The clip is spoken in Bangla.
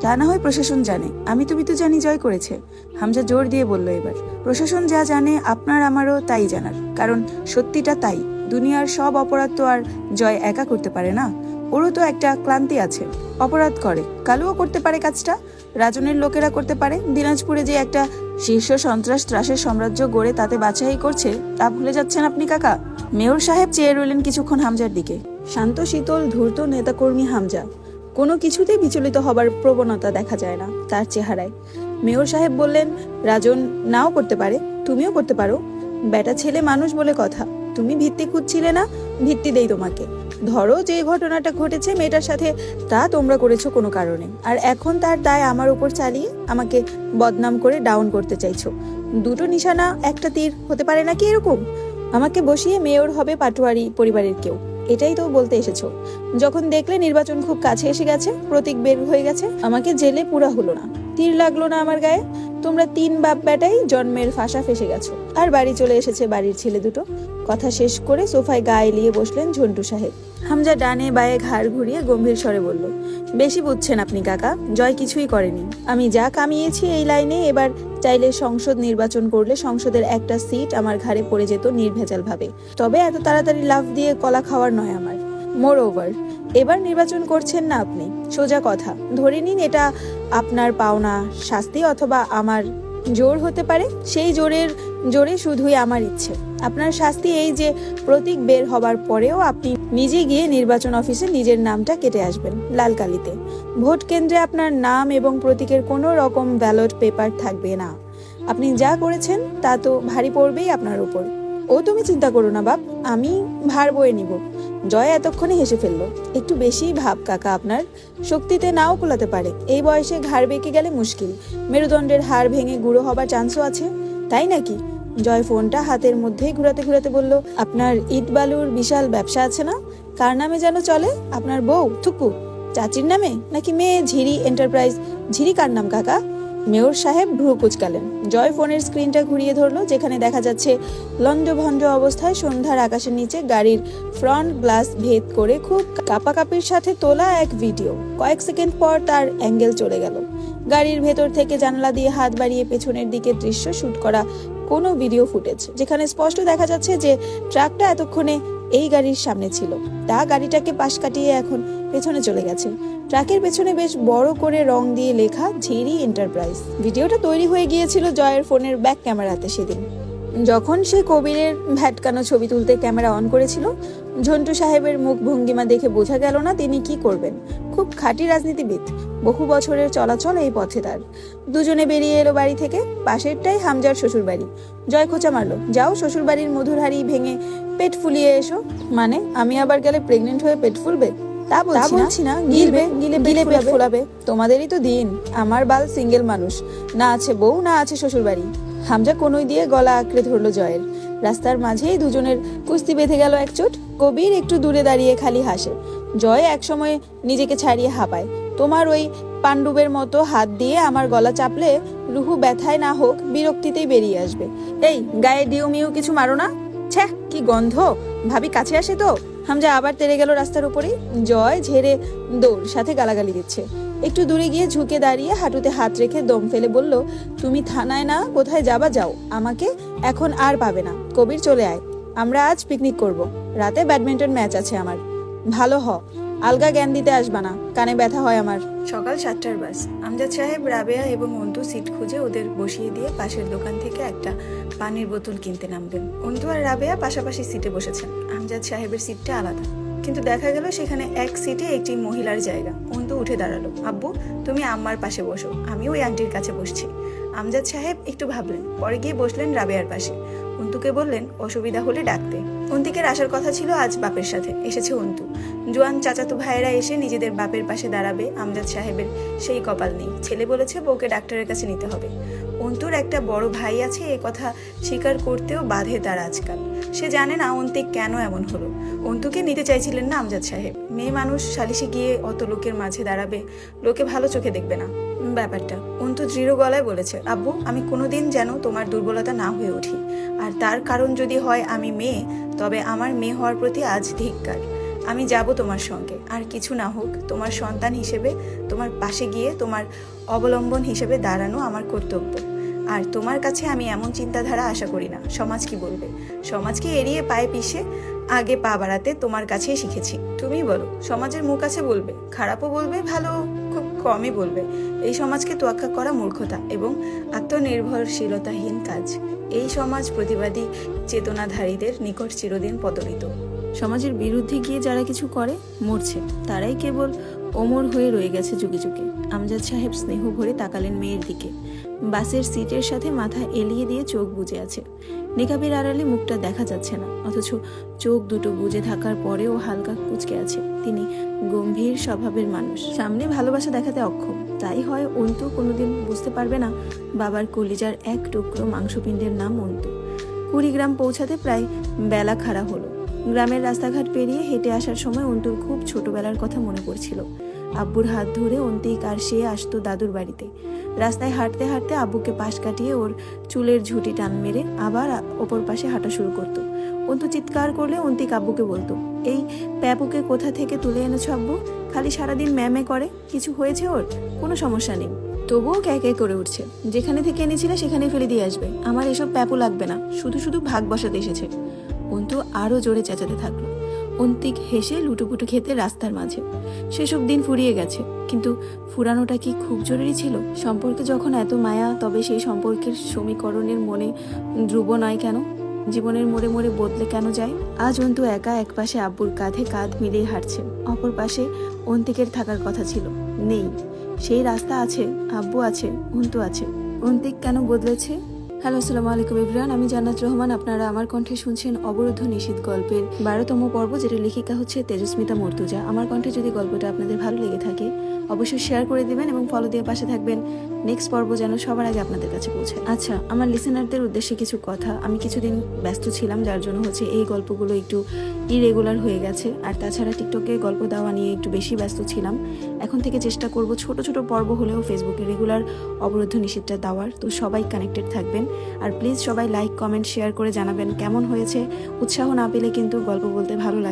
তা না হয় প্রশাসন জানে। আমি তুমি তো জানি জয় করেছে। হামজা জোর দিয়ে বলল এবার। প্রশাসন যা জানে, আপনার আমারও তাই জানার। কারণ সত্যিটা তাই। দুনিয়ার সব অপরাধ তো আর জয় একা করতে পারে না। ওরও তো একটা ক্লান্তি আছে। অপরাধ করে। কালুও করতে পারে কাজটা। রাজনের লোকেরা করতে পারে। দিনাজপুরে যে একটা শীর্ষ সন্ত্রাস ত্রাসের সাম্রাজ্য গড়ে তাতে বাছাই করছে, তা ভুলে যাচ্ছেন আপনি কাকা? মেয়র সাহেব চেয়ে রইলেন কিছুক্ষণ হামজার দিকে। শান্ত, শীতল, ধূর্ত নেতাকর্মী হামজা। কোনো কিছুতেই বিচলিত হবার প্রবণতা দেখা যায় না তার চেহারায়। মেয়র সাহেব বললেন, রাজন নাও করতে পারে, তুমিও করতে পারো। বেটা ছেলে মানুষ বলে কথা, তুমি ভিত্তি খুঁজছিলে না, ভিত্তি দেই তোমাকে। ধরো যে ঘটনাটা ঘটেছে মেয়েটার সাথে, তা তোমরা করেছ কোনো কারণে। আর এখন তার দায় আমার উপর চালিয়ে আমাকে বদনাম করে ডাউন করতে চাইছো। দুটো নিশানা একটা তীর হতে পারে নাকি এরকম? আমাকে বসিয়ে মেয়র হবে পাটোয়ারি পরিবারের কেউ। এটাই তো বলতে এসেছ। যখন দেখলে নির্বাচন খুব কাছে এসে গেছে, প্রতীক বের হয়ে গেছে, আমাকে জেলে পুরা হলো না। তীর লাগল না আমার গায়ে। তোমরা তিন বাপ বেটাই জন্মের ফাঁসা ফেসে গেছো। আর বাড়ি চলে এসেছে বাড়ির ছেলে দুটো। কথা শেষ করে সোফায় গায়ে এলিয়ে বসলেন ঝন্টু সাহেব। হামজা ডানে বায়ে ঘাড় ঘুরিয়ে গম্ভীর স্বরে বলল, বেশি বুঝছেন আপনি, কাকা। জয় কিছুই করেনি। আমি যা কামিয়েছি এই লাইনে, এবার চাইলে সংসদ নির্বাচন করলে সংসদের একটা সিট আমার ঘাড়ে পড়ে যেত নির্ভেজালভাবে। তবে এত তাড়াতাড়ি লাভ দিয়ে কলা খাওয়ার নয় আমার। মোর ওভার এবার নির্বাচন করছেন না আপনি। সোজা কথা। ধরে নিন এটা আপনার পাওনা শাস্তি অথবা আমার জোর হতে পারে, সেই জোরের, জোরে শুধুই আমার ইচ্ছে। আপনার শাস্তি এই যে প্রতীক বের হবার পরেও আপনি নিজে গিয়ে নির্বাচন অফিসে নিজের নামটা কেটে আসবেন লাল কালিতে ভোট কেন্দ্রে আপনার নাম এবং প্রতীকের কোনো রকম ব্যালট পেপার থাকবে না। আপনি যা করেছেন, তা তো ভারী পড়বেই আপনার উপর। ও তুমি চিন্তা করো না বাপ, আমি ভার বয়ে নিব। জয় এতক্ষণে হেসে ফেলল, একটু বেশি ভাব কাকা আপনার, শক্তিতে নাও কোলাতে পারে, এই বয়সে ঘাড় বেঁকে গেলে মুশকিল, মেরুদণ্ডের হাড় ভেঙে গুঁড়ো হবার চান্সও আছে, তাই নাকি? জয় ফোনটা হাতের মধ্যেই ঘুরাতে ঘুরাতে বলল, আপনার ইট বালুর বিশাল ব্যবসা আছে না? কার নামে যেন চলে? আপনার বউ, থুকু, চাচির নামে? নাকি মেয়ে ঝিরি এন্টারপ্রাইজ ঝিরি কার নাম, কাকা? মেয়র সাহেব ভ্রু কুচকালেন। জয় ফোনের স্ক্রিনটা ঘুরিয়ে ধরলো, যেখানে দেখা যাচ্ছে লণ্ডভণ্ড অবস্থায় সন্ধ্যার আকাশের নিচে গাড়ির ফ্রন্ট গ্লাস ভেদ করে খুব কাপাকাপির সাথে তোলা এক ভিডিও। কয়েক সেকেন্ড পর তার অ্যাঙ্গেল চলে গেল। গাড়ির ভেতর থেকে জানলা দিয়ে হাত বাড়িয়ে পেছনের দিকে দৃশ্য শুট করা কোনো ভিডিও ফুটেজ, যেখানে স্পষ্ট দেখা যাচ্ছে যে ট্রাকটা এতক্ষণে এই গাড়ির সামনে ছিল। তা গাড়িটাকে পাশ কাটিয়ে এখন পেছনে চলে গেছে। ট্রাকের পেছনে বেশ বড় করে রং দিয়ে লেখা ঝিরি এন্টারপ্রাইজ। ভিডিওটা তৈরি হয়ে গিয়েছিল জয়ের ফোনের ব্যাক ক্যামেরাতে সেদিন। যখন সে কবিরের ভ্যাটকানো ছবি তুলতে ক্যামেরা অন করেছিল, ঝন্টু সাহেবের মুখ ভঙ্গিমা দেখে বোঝা গেল না তিনি কি করবেন। খুব খাঁটি রাজনীতিবিদ। বহু বছরের চলাচল এই পথে তার। দুজনে বেরিয়ে এলো বাড়ি থেকে। পাশেরটাই হামজার শ্বশুর বাড়ি জয় খোঁচা মারলো। যাও শ্বশুর বাড়ির মধুর হাড়ি ভেঙে পেট ফুলিয়ে এসো। মানে আমি আবার গেলে প্রেগনেন্ট হয়ে পেট ফুলবে? তা বলছি না। গিলবে গিলে গিলে পেট ফোলাবে। তোমাদেরই তো দিন। আমার বাল সিঙ্গেল মানুষ। না আছে বউ না আছে শ্বশুর বাড়ি হামজা কোনোই দিয়ে গলা আঁকড়ে ধরলো জয়ের। রাস্তার মাঝেই দুজনের কুস্তি বেঁধে গেল এক চোট। কবির একটু দূরে দাঁড়িয়ে খালি হাসে। জয় একসময় নিজেকে ছাড়িয়ে হাঁপায়। তোমার ওই পাণ্ডবের মতো হাত দিয়ে আমার গলা চাপলে রুহু ব্যথায় না হোক বিরক্তিতেই বেরিয়ে আসবে। এই গায়ে ডিউ মিউ কিছু মারো না। ছ্যাঃ! কি গন্ধ? ভাবি কাছে আসে তো। হামজা আবার তেড়ে গেল রাস্তার উপরেই জয় ঝেড়ে দৌড়, সাথে গালাগালি দিচ্ছে। একটু দূরে গিয়ে ঝুঁকে দাঁড়িয়ে হাঁটুতে হাত রেখে দম ফেলে বলল, তুমি থানায় না, কোথায় যাবা যাও। আমাকে এখন আর পাবে না। কবির চলে আয়। আমরা আজ পিকনিক করব। রাতে ব্যাডমিন্টন ম্যাচ আছে আমার। ভালো হ। আলগা জ্ঞান দিতে আসবা না। কানে ব্যথা হয় আমার। সকাল সাতটার বাস। আমজাদ সাহেব, রাবেয়া এবং অন্তু সিট খুঁজে ওদের বসিয়ে দিয়ে পাশের দোকান থেকে একটা পানির বোতল কিনতে নামবেন। অন্তু আর রাবেয়া পাশাপাশি সিটে বসেছেন। আমজাদ সাহেবের সিটটা আলাদা। কিন্তু দেখা গেল সেখানে এক সিটে একটি মহিলার জায়গা। অন্তু উঠে দাঁড়াল। আব্বু, তুমি আম্মার পাশে বসো। আমি ওই আন্টির কাছে বসছি। আমজাদ সাহেব একটু ভাবলেন। পরে গিয়ে বসলেন রাবেয়ার পাশে। অন্তুকে বললেন, অসুবিধা হলে ডাকতে। অন্তিকের আসার কথা ছিল আজ বাপের সাথে। এসেছে অন্তু। জোয়ান চাচাতো ভাইয়েরা এসে নিজেদের বাপের পাশে দাঁড়াবে, আমজাদ সাহেবের সেই কপাল নেই। ছেলে বলেছে বউকে ডাক্তারের কাছে নিতে হবে। অন্তুর একটা বড় ভাই আছে, এ কথা স্বীকার করতেও বাধে তার আজকাল। সে জানে না অন্তিক কেন এমন হলো। অন্তুকে নিতে চাইছিলেন না আমজাদ সাহেব। মেয়ে মানুষ সালিশে গিয়ে অত লোকের মাঝে দাঁড়াবে, লোকে ভালো চোখে দেখবে না। ব্যাপারটা। অন্তু দৃঢ় গলায় বলেছে, আব্বু, আমি কোনোদিন যেন তোমার দুর্বলতা না হয়ে উঠি। আর তার কারণ যদি হয় আমি মেয়ে, তবে আমার মেয়ে হওয়ার প্রতি আজ ধিক্কার। আমি যাব তোমার সঙ্গে। আর কিছু না হোক, তোমার সন্তান হিসেবে তোমার পাশে গিয়ে তোমার অবলম্বন হিসেবে দাঁড়ানো আমার কর্তব্য। আর তোমার কাছে আমি এমন চিন্তাধারা আশা করি না। সমাজ কি বলবে? সমাজকে এড়িয়ে পায়ে পিষে আগে পা বাড়াতে তোমার কাছেই শিখেছি? তুমি বলো, সমাজের মুখ আছে বলবে, খারাপও বলবে ভালো খুব কমই বলবে। এই সমাজকে তোয়াক্কা করা মূর্খতা এবং আত্মনির্ভরশীলতাহীন কাজ। এই সমাজ প্রতিবাদী চেতনাধারীদের নিকট চিরদিন পতনিত সমাজের বিরুদ্ধে গিয়ে যারা কিছু করে, মরছে। তারাই কেবল ওমর হয়ে রয়ে গেছে যুগে যুগে। আমজাদ সাহেব স্নেহ ভরে তাকালেন মেয়ের দিকে। বাসের সিটের সাথে মাথা এলিয়ে দিয়ে চোখ বুজে আছে। নেকাবের আড়ালে মুখটা দেখা যাচ্ছে না, অথচ চোখ দুটো বুজে থাকার পরেও হালকা কুচকে আছে। তিনি গম্ভীর স্বভাবের মানুষ। সামনে ভালোবাসা দেখাতে অক্ষম। তাই হয় অন্তু কোনোদিন বুঝতে পারবে না, বাবার কলিজার এক টুকরো মাংসপিণ্ডের নাম অন্তু। কুড়িগ্রাম পৌঁছাতে প্রায় বেলা খাড়া হলো। গ্রামের রাস্তাঘাট পেরিয়ে হেঁটে আসার সময় অন্তুর খুব ছোটবেলার কথা মনে পড়ছিল। আব্বুর হাত ধরে অন্তিক আর সে আসতো দাদুর বাড়িতে। রাস্তায় হাঁটতে হাঁটতে আব্বুকে পাশ কাটিয়ে ওর চুলের ঝুঁটি টান মেরে আবার ওপর পাশে হাঁটা শুরু করতো। অন্তু চিৎকার করলে অন্তিক আব্বুকে বলতো, এই প্যাপুকে কোথা থেকে তুলে এনেছো আব্বু? খালি সারাদিন ম্যামে করে। কিছু হয়েছে ওর? কোনো সমস্যা নেই। তবুও ক্যাঁ ক্যাঁ করে উঠছে। যেখানে থেকে এনেছিলে সেখানে ফেলে দিয়ে আসবে। আমার এসব প্যাপু লাগবে না। শুধু শুধু ভাগ বসাতে এসেছে। অন্তু আরও জোরে চেঁচাতে থাকল। অন্তিক হেসে লুটুপুটু খেতে রাস্তার মাঝে। সেসব দিন ফুরিয়ে গেছে, কিন্তু ফুরানোটা কি খুব জরুরি ছিল? সম্পর্কে যখন এত মায়া, তবে সেই সম্পর্কের সমীকরণের মনে ধ্রুব নয় কেন? জীবনের মোড়ে মোড়ে বদলে কেন যায়? আজ অন্তু একা এক পাশে আব্বুর কাঁধে কাঁধ মিলিয়ে হাঁটছে। অপর পাশে অন্তিকের থাকার কথা ছিল। নেই। সেই রাস্তা আছে, আব্বু আছে, অন্তু আছে। অন্তিক কেন বদলেছে? হ্যালো, আসসালামু আলাইকুম ইব্রান আমি জান্নাত রহমান। আপনারা আমার কণ্ঠে শুনছেন অবরুদ্ধ নিষিদ্ধ গল্পের বারোতম পর্ব যেটা লেখিকা হচ্ছে তেজস্মিতা মর্তুজা। আমার কণ্ঠে যদি গল্পটা আপনাদের ভালো লেগে থাকে, অবশ্যই শেয়ার করে দিবেন এবং ফলো দিয়ে পাশে থাকবেন। নেক্সট পর্ব যেন সবার আগে আপনাদের কাছে পৌঁছে আচ্ছা আমার লিসেনারদের উদ্দেশ্যে কিছু কথা। আমি কিছুদিন ব্যস্ত ছিলাম, যার জন্য হচ্ছে এই গল্পগুলো একটু ইরেগুলার হয়ে গেছে। আর তাছাড়া টিকটকে গল্প দেওয়া নিয়ে একটু বেশি ব্যস্ত ছিলাম। এখন থেকে চেষ্টা করব ছোট ছোট পর্ব হলেও ফেসবুকে রেগুলার অবরুদ্ধ নিষেধটা দেওয়ার। তো সবাই কানেক্টেড থাকবেন। আর প্লিজ সবাই লাইক কমেন্ট শেয়ার করে জানাবেন কেমন হয়েছে। উৎসাহ না পেলে কিন্তু গল্প বলতে ভালো লাগে।